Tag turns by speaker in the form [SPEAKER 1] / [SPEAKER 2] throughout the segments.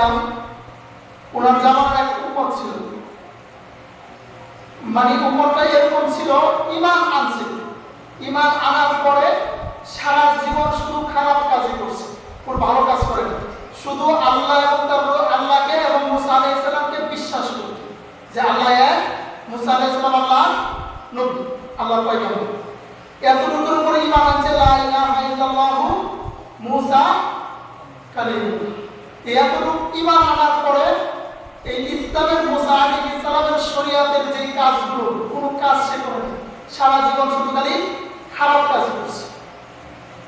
[SPEAKER 1] সালাম, ওনার জামার এক উপর ছিল। মানে উপরটা এরকম ছিল, ইমান আনছে। ইমান আনার পরে সারা জীবন শুধু খারাপ কাজই করছে কোন ভালো কাজ করে না। শুধু আল্লাহ এবং আল্লাহকে এবং মুসা আলাইহিস সালামকে বিশ্বাস করত যে আল্লাহ এক, মুসা আলাইহিস সালাম আল্লাহ নবী, আল্লাহর পয়গম্বর। এতটুকুর উপরে ইমান আনছে, লা ইলাহা ইল্লাল্লাহু মুসা কালিমুল্লাহ। এতটুকু ইমান আনার পরে এই ইসলামের মুসা আলাইহিস সালামের শরীয়তের যে কাজগুলো, কোনো কাজ সে করে। সারা জীবন শুধু খারাপ কাজ করছে।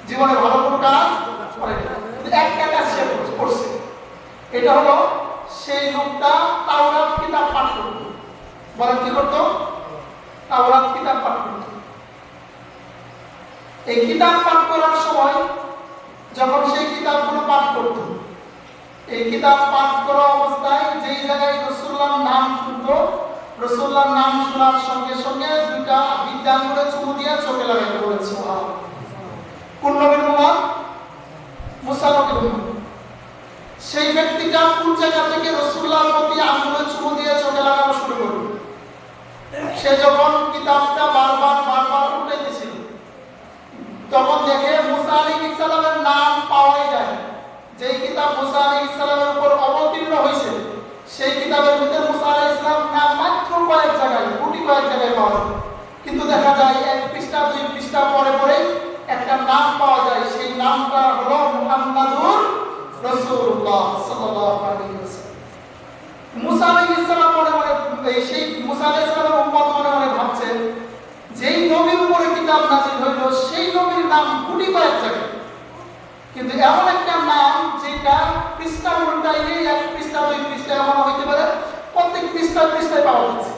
[SPEAKER 1] জীবনে ভালো কোনো কাজ করে একটা কাজ সে করছে। এটা হলো সেই লোকটা তাওরাত কিতাব পাঠ করত। বলেন কি করতো? তাওরাত কিতাব পাঠ করত। এই কিতাব পাঠ করার সময় যখন সেই কিতাবগুলো পাঠ করত এই কিতাব পাঠ করা অবস্থায় যেই জায়গায় রসুল্লাহর নাম শুনতো রসুল্লাহর নাম শোনার সঙ্গে সঙ্গে দুইটা বিদ্যান করে চুমু দিয়ে চোখে লাগাইতে বলেছে কোন নবীর উম্মত মুসা সেই ব্যক্তিটা কোন জায়গা থেকে রসুল্লাহর প্রতি আঙুলে চুমু দিয়ে চোখে লাগানো শুরু করবে সে যখন কিতাবটা বারবার বারবার উঠাইতেছিল তখন দেখে মুসা আলী ইসলামের নাম পাওয়াই যায় যেই কিতাব মুসা আলী ইসলামের উপর অবতীর্ণ হয়েছে, সেই কিতাবের ভিতরে মুসা আলী ইসলাম নাম মাত্র কয়েক জায়গায়, কোটি কয়েক জায়গায় পাওয়া কিন্তু দেখা যায় এক পৃষ্ঠা, দুই পৃষ্ঠা পরে পরে একটা নাম পাওয়া যায়। সেই নামটা হলো মুহাম্মাদুর রাসূলুল্লাহ সাল্লাল্লাহু আলাইহি ওয়াসাল্লাম। মুসা আলাইহিস সালাম মনে মনে সেই মুসা আলাইহিস সালামের উম্মত মনে মনে ভাবছে, যেই নবীর উপরে কিতাব নাজিল হইল, সেই নবীর নাম কোটি কয়েক জায়গায়। কিন্তু এমন একটা নাম যেটা পৃষ্ঠা উল্টাইলে এক পৃষ্ঠা, দুই পৃষ্ঠা এমন হইতে পারে। প্রত্যেক পৃষ্ঠা পৃষ্ঠায় পাওয়া যাচ্ছে।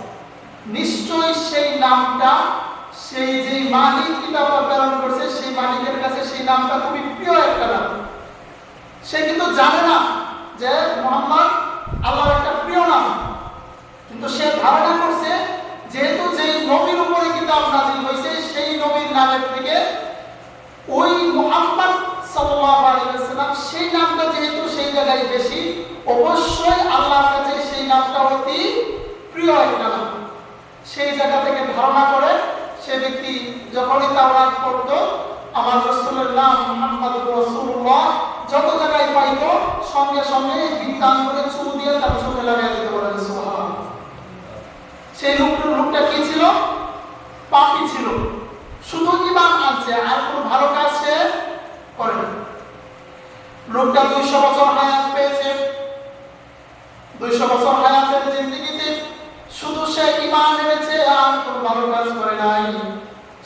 [SPEAKER 1] নিশ্চয়ই সেই নামটা, সেই যে মালিক কিতাব প্রেরণ করছে, সেই মালিকের কাছে সেই নামটা খুবই প্রিয় একটা নাম। সে কিন্তু জানে না যে মোহাম্মদ আল্লাহর একটা প্রিয় নাম। কিন্তু সে ধারণা করছে, যেহেতু যেই নবীর উপরে কিতাব নাজিল হয়েছে সেই নবীর নামের থেকে ওই মুহাম্মদ সেই নামটা যেহেতু সেই জায়গায় বেশি, অবশ্যই আল্লাহর কাছে সেই নামটা অতি প্রিয় একটা নাম। সেই জায়গা থেকে ধারণা করে সে ব্যক্তি যখনই তাওরাত পড়ত, আমার রসুলের নাম মুহাম্মদ রাসূলুল্লাহ, যত জায়গায় পাইতো, সঙ্গে সঙ্গে বিদ্যান করে চুমু দিয়ে তার চোখে লাগাই দিতে বলেন সেই লোক লোকটা কি ছিল? পাপি ছিল। শুধু ইমান আনছে, আর কোনো ভালো কাজ সে করে না লোকটা দুইশো বছর হায়াত পেয়েছে। দুইশো বছর হায়াতের জিন্দিগিতে শুধু সে ইমান এনেছে আর কোনো ভালো কাজ করে নাই।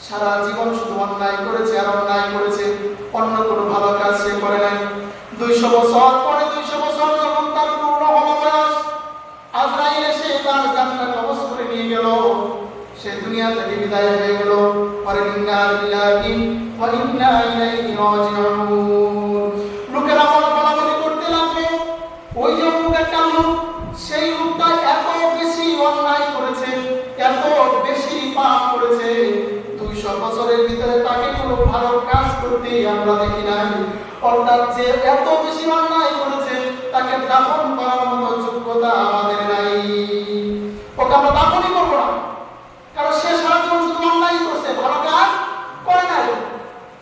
[SPEAKER 1] সারা জীবন শুধু অন্যায় করেছে আর অন্যায় করেছে। অন্য কোনো ভালো কাজ সে করে নাই। দুইশো বছর পরে দুইশো বছর যখন তার পূর্ণ হলো বয়স, আজরাইল এসে তার জানটা কবজ করে নিয়ে গেল। সে দুনিয়া থেকে বিদায় হয়ে গেল। যে এত বেশি করেছে তাকে অর্থাৎ যে এত বেশি অন্যায় করেছে, তাকে দাফন করার মতো যোগ্যতা আমাদের নাই ওকে আমরা দাফনই করব না কারণ সে সারা জীবন শুধু অন্যায় করছে ভালো কাজ করে নাই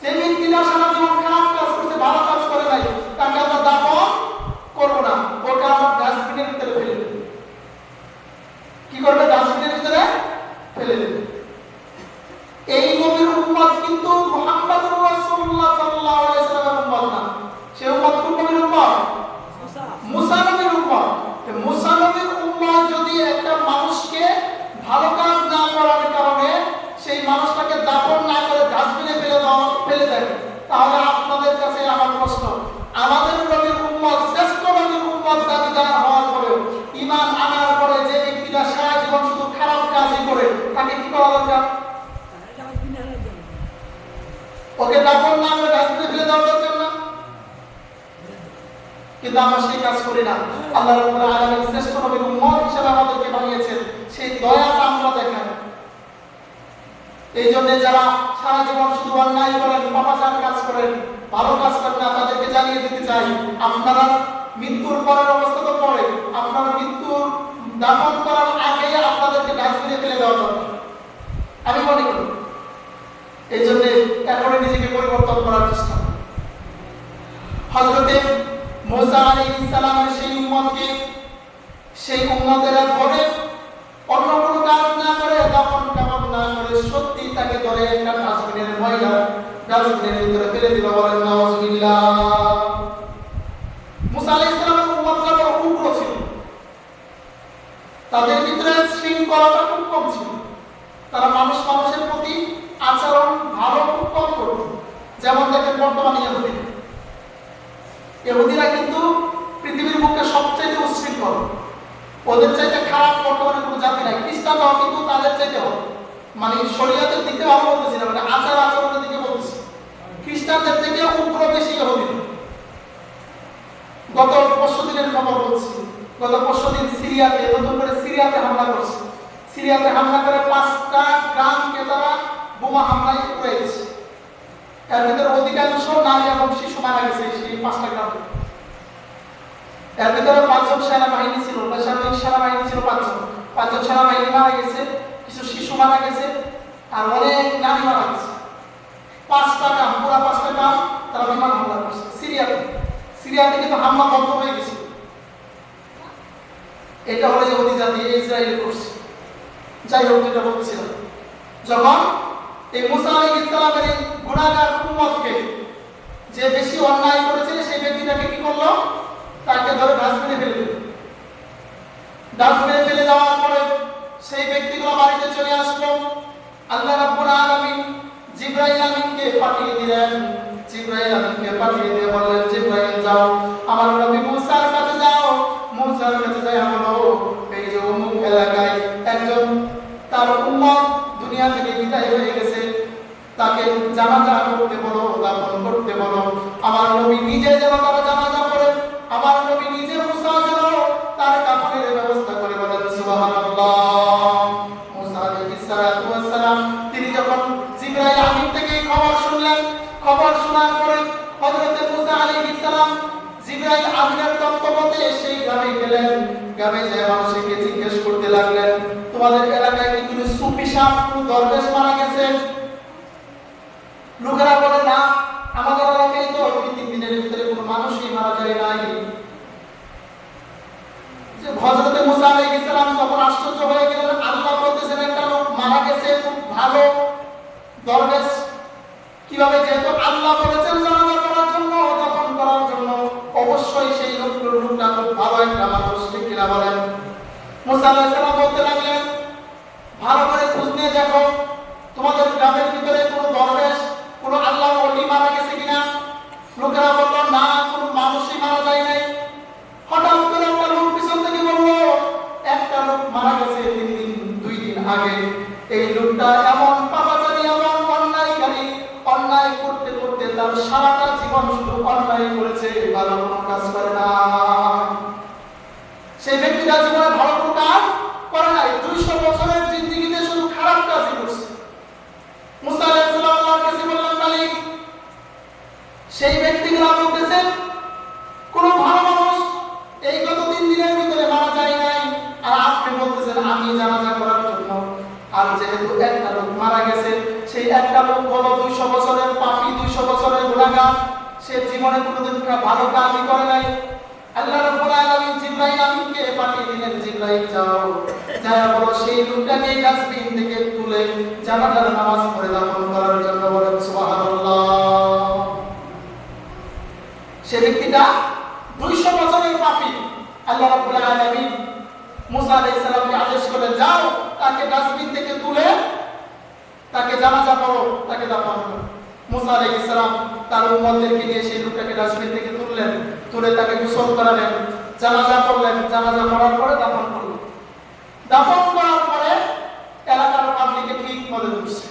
[SPEAKER 1] যে ব্যক্তিটা সারা জীবন খারাপ কাজ করছে ভালো কাজ করে নাই তাকে আমরা দাফন করব না ওকে আমরা ডাস্টবিনের ভিতরে ফেলে দেব কি করবে ডাস্টবিনের ভিতরে ফেলে দেবে এই নবীর উম্মত কিন্তু মুহাম্মদুর রাসূলুল্লাহ সাল্লাল্লাহু আলাইহি ওয়াসাল্লামের উম্মত না সে উম্মত কোন নবীর উম্মত মুসা নবীর উম্মত তো মুসা নবীর উম্মত যদি একটা মানুষকে ভালো কাজ না করার কারণে সেই মানুষটাকে দাফন না করে ডাস্টবিনে ফেলে দেওয়া ফেলে দেয় তাহলে আপনাদের কাছে আমার প্রশ্ন আমাদের নবীর উম্মত শ্রেষ্ঠ নবীর উম্মত দাবিদার হওয়ার পরেও ঈমান আনার পরে যে ব্যক্তিটা সারা জীবন শুধু খারাপ কাজই করে তাকে কি করা দরকার ওকে দাফন না করে ডাস্টবিনে ফেলে দেওয়া দরকার না। কিন্তু আমরা সেই কাজ করি না। আল্লাহ রাব্বুল আলামিন শ্রেষ্ঠ নবীর উম্মত হিসেবে আমাদেরকে বানিয়েছেন। সেই দয়াটা আমরা দেখাই। এই জন্য যারা সারা জীবন শুধু অন্যায় করেন, পাপাচার কাজ করেন, ভালো কাজ করেন না, তাদেরকে জানিয়ে দিতে চাই, আপনারা মৃত্যুর পরের অবস্থা তো পরে, আপনারা মৃত্যুর দাফন করার আগে আপনাদেরকে ডাস্টবিনে ফেলে দেওয়া দরকার। আমি মনে করি এই জন্য এখনই নিজেকে পরিবর্তন করার চেষ্টা। হযরতে মুসা আলাইহিস সালামের সেই উম্মতকে, সেই উম্মতেরা ধরে অন্য কোনো কাজ না করে দফন কাপন না করে সত্যি তাকে ধরে একটা ডাস্টবিনের ময়লা ডাস্টবিনের ভিতরে ফেলে দিল, বলেন, নাউজুবিল্লাহ মুসা আলাইহিস সালামের উম্মতরা বড় উগ্র ছিল, তাদের ভিতরে শৃঙ্খলাটা খুব কম ছিল তারা মানুষ মানুষের প্রতি আচরণ ভালো খুব কম করত যেমন দেখেন বর্তমানে ইহুদি। ইহুদিরা কিন্তু পৃথিবীর বুকে সবচেয়ে উচ্ছৃঙ্খল। ওদের চাইতে খারাপ বর্তমানে কোনো জাতি নাই। খ্রিস্টানরাও কিন্তু তাদের চাইতে হবে মানে শরীয়তের দিকে ভালো বলতেছি না মানে আচার আচরণের দিকে বলতেছি। খ্রিস্টানদের থেকে উগ্র বেশি ইহুদি। গত পরশু দিনের খবর বলছি, গত পরশু দিন সিরিয়াতে, নতুন করে সিরিয়াতে হামলা করছে। সিরিয়াতে হামলা করে পাঁচটা গ্রামকে তারা বোমা হামলায় গেছে এর ভিতরে অধিকাংশ নারী এবং শিশু মারা গেছে সেই পাঁচটা গ্রামে। এর ভিতরে পাঁচজন সেনাবাহিনী ছিল, বেসামরিক সেনাবাহিনী ছিল পাঁচজন। পাঁচজন সেনাবাহিনী মারা গেছে, কিছু শিশু মারা গেছে, আর অনেক নারী মারা গেছে। পাঁচটা গ্রাম, পুরা পাঁচটা গ্রাম তারা বিমান হামলা করছে, সিরিয়াতে। সিরিয়াতে কিন্তু হামলা বন্ধ হয়ে গেছে। এটা হলো ইহুদি জাতি ইসরায়েল করছে। যাই হোক যেটা বলছিলাম যখন এই মুসা আলাইহিস সালামের এই গুনাহগার উম্মতকে যে বেশি অন্যায় করেছে সেই ব্যক্তিটাকে কি করল? তাকে ধরে ডাস্টবিনে ফেলে দিল। ডাস্টবিনে ফেলে দেওয়ার পরে সেই ব্যক্তিগুলো বাড়িতে চলে আসলো। আল্লাহ রাব্বুল আলামিন জিব্রাইল আমিনকে পাঠিয়ে দিলেন। জিব্রাইল আমিনকে পাঠিয়ে দিয়ে বললেন, জিব্রাইল, যাও। আমার নবী মুসার কাছে যাও। মুসার কাছে যাই বলো এই যে অমুক এলাকায় একজন তার উম্মত দুনিয়া থেকে বিদায় হয়ে গেছে। তাকে জানাজা করতে বলো দাফন করতে বলো। আমার নবী নিজে জানাজা যে দেখো তোমাদের গ্রামের ভিতরে কোনো দরবেশ কোনো আল্লাহ মারা গেছে কিনা? লোকেরা বলল না কোনো মানুষই মারা যায় নাই হঠাৎ করে একটা লোক পিছন থেকে বলল একটা লোক মারা গেছে তিন দিন দুই দিন আগে এই লোকটা এমন পাপাচারী এমন অন্যায়কারী অন্যায় করতে করতে তার সারাটা জীবন শুধু অন্যায় করেছে ভালো কোনো কাজ করে না সেই ব্যক্তিটা জীবনে ভালো কোনো কাজ করে নাই দুইশো বছরের জিন্দিগিতে শুধু খারাপ কাজই করছে মুসা আলাইহিস সালাম আল্লাহর কাছে বললেন মালিক সেই ব্যক্তিগুলো বলতেছেন কোন ভালো মানুষ এই গত তিন দিনের ভিতরে মারা যায় নাই আর আপনি বলতেছেন আমি জানাজা করার জন্য আর যেহেতু একটা লোক মারা গেছে সেই একটা লোক হলো দুইশো বছরের পাপি দুইশো বছরের গুণাগার সে জীবনে কোনোদিন কোনো ভালো কাজই করে নাই। আল্লাহ রাব্বুল আলামিন জিবরাইল আমিনকে পাঠিয়ে দিলেন, জিবরাইল, যাও। যা বলো, সেই লোকটাকে ডাস্টবিন থেকে তুলে জানাজার নামাজ পড়ে দাফন করার জন্য বলেন, সুবহানাল্লাহ। সে ব্যক্তিটা 200 বছরের পাপী। আল্লাহ রাব্বুল আলামিন মুসা আলাইহিস সালামকে আদেশ করলেন, যাও, তাকে ডাস্টবিন থেকে তুলে তাকে জানাজা করো তাকে দাফন করো। মুসা আলাইহিস সালাম তার উম্মতদেরকে নিয়ে সেই লোকটাকে ডাস্টবিন থেকে তুললেন, তুলে তাকে গোসল করালেন, জানাজা করলেন জানাজা করার পরে দাফন করলেন দাফন করার পরে এলাকার পাবলিকে ঠিক মনে ধরছে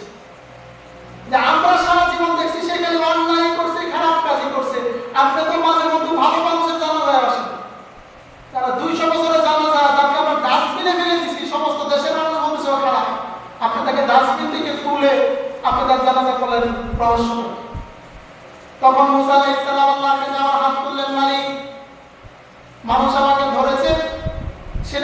[SPEAKER 1] যে, আমরা সারা জীবন দেখছি সেখানে অন্যায় করছে, খারাপ কাজই করছে। আপনি তো মাঝে মধ্যে ভালো মানুষের জানাজায় আসেন তারা দুইশো বছরের জানাজা, তাকে আমরা ডাস্টবিনে ফেলে দিচ্ছি সমস্ত দেশের মানুষ বলতেছে ও খারাপ। আপনি তাকে ডাস্টবিন থেকে তুলে আপনি তার জানাজা করলেন রহস্য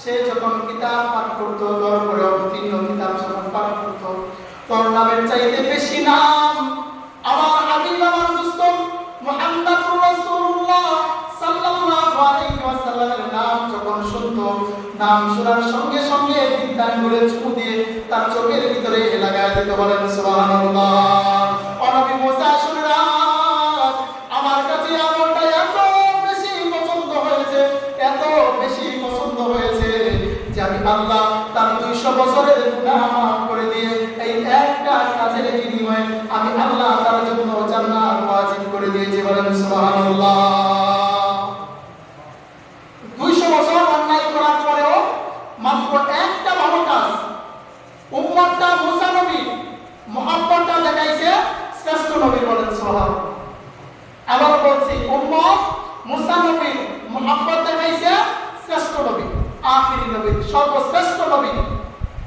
[SPEAKER 1] সে যখন কিতাব পাঠ করত তোর পরে অবতীর্ণ কিতাব যখন পাঠ করত, তোর নামের চাইতে বেশি নাম আমার হাবিব আমার দুস্ত রাসূলুল্লাহ সাল্লাল্লাহু আলাইহি ওয়াসাল্লামের নাম যখন শুনতো, নাম শোনার সঙ্গে সঙ্গে বিদ্যান করে চুমু দিয়ে তার চোখের ভিতরে লাগায় দিতে বলেন সুবহানাল্লাহ। মুসা নবী মোহাম্মদটা দেখাইছে শ্রেষ্ঠ নবী বলেন সোহাব আবার বলছি, উম্মত মুসা নবী মোহাম্মদ দেখাইছে শ্রেষ্ঠ নবী, আখিরি নবী, সর্বশ্রেষ্ঠ নবী,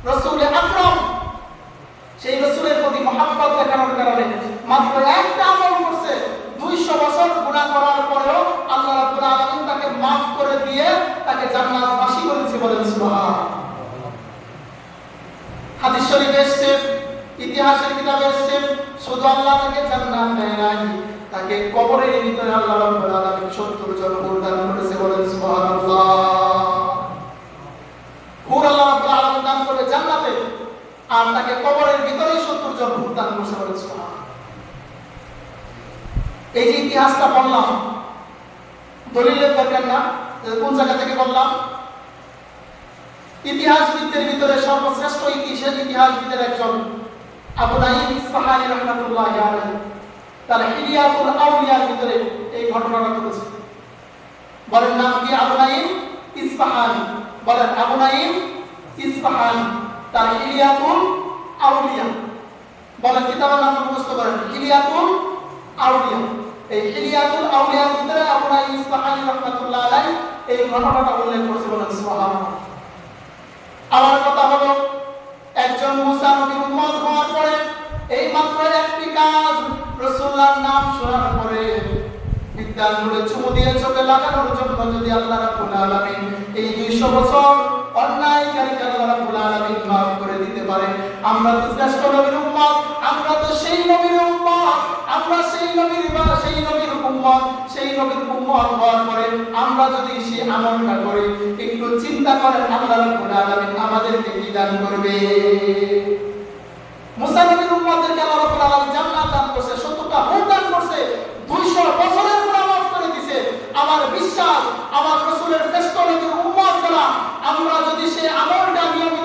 [SPEAKER 1] রসুল আকরম। সেই রসুলের প্রতি মোহাম্মদ দেখানোর কারণে মাত্র একটা আমল করছে, দুইশো বছর গুণা করার পরেও আল্লাহ রাব্বুল আলামিন তাকে মাফ করে দিয়ে তাকে জান্নাত বাসী করেছে বলেন সুবহান। ইতিহাসের কিতাবে এসেছে শুধু আল্লাহ তাকে জান্নাত দেয় নাই, তাকে কবরের ভিতরে আল্লাহ রাব্বুল আলামিন। 70 জন হুর করেছে বলেন সুবহানাল্লাহ। হুর আল্লাহ রাব্বুল আলামিন দান করে জান্নাতে, আর তাকে কবরের ভিতরেই 70 জন হুর করেছে বলেন সুবহানাল্লাহ। এই যে ইতিহাসটা বললাম দলিলের দরকার না কোন জায়গা থেকে বললাম ইতিহাসবিদদের ভিতরে সর্বশ্রেষ্ঠ ইতিহাস ইতিহাসবিদের একজন আবু নাঈম ইসফাহানি রহমাতুল্লাহ আলাইহি তার আউলিয়ার ভিতরে এই ঘটনাটা ঘটেছে। নাম কি আবু নাঈম ইসফাহানি বলেন, আবু নাঈম ইসফাহানি তার হিলিয়াতুল আউলিয়া। বলেন, কিতাবের নাম মুখস্থ করেন এই হিলিয়াতুল আউলিয়ার ভিতরে আবু নাঈম ইসফাহানি এই ঘটনাটা উল্লেখ করেছে বলেন এই মাত্র একটি কাজ, রাসূলুল্লাহর নাম শোনার পরে বিদ্যান মুড়ে চুমু দিয়ে চোখে লাগানোর জন্য যদি আল্লাহ রাব্বুল আলামিন এই 200 বছর অন্যায়কারীকে আল্লাহ রাব্বুল আলামিন মাফ করে দিতে পারে আমরা তো শ্রেষ্ঠ নবীর উম্মত, আমরা তো সেই নবীর উম্মত, আমরা সেই নবীর বা সেই নবীর উম্মত, সেই নবীর উম্মত হওয়ার পরে আমরা যদি সেই আমলটা করি, একটু চিন্তা করেন আল্লাহ রাব্বুল আলামিন আমাদেরকে কি দান করবে? মুসা নবীর উম্মতদেরকে আল্লাহ রাব্বুল আলামিন জান্নাত দান করছে 70টা হুর দান করছে 200 বছরের গুনাহ মাফ করে দিয়েছে আমার বিশ্বাস, আমার রাসূলের শ্রেষ্ঠ নবীর উম্মত যারা আমরা যদি সেই আমলটা নিয়মিত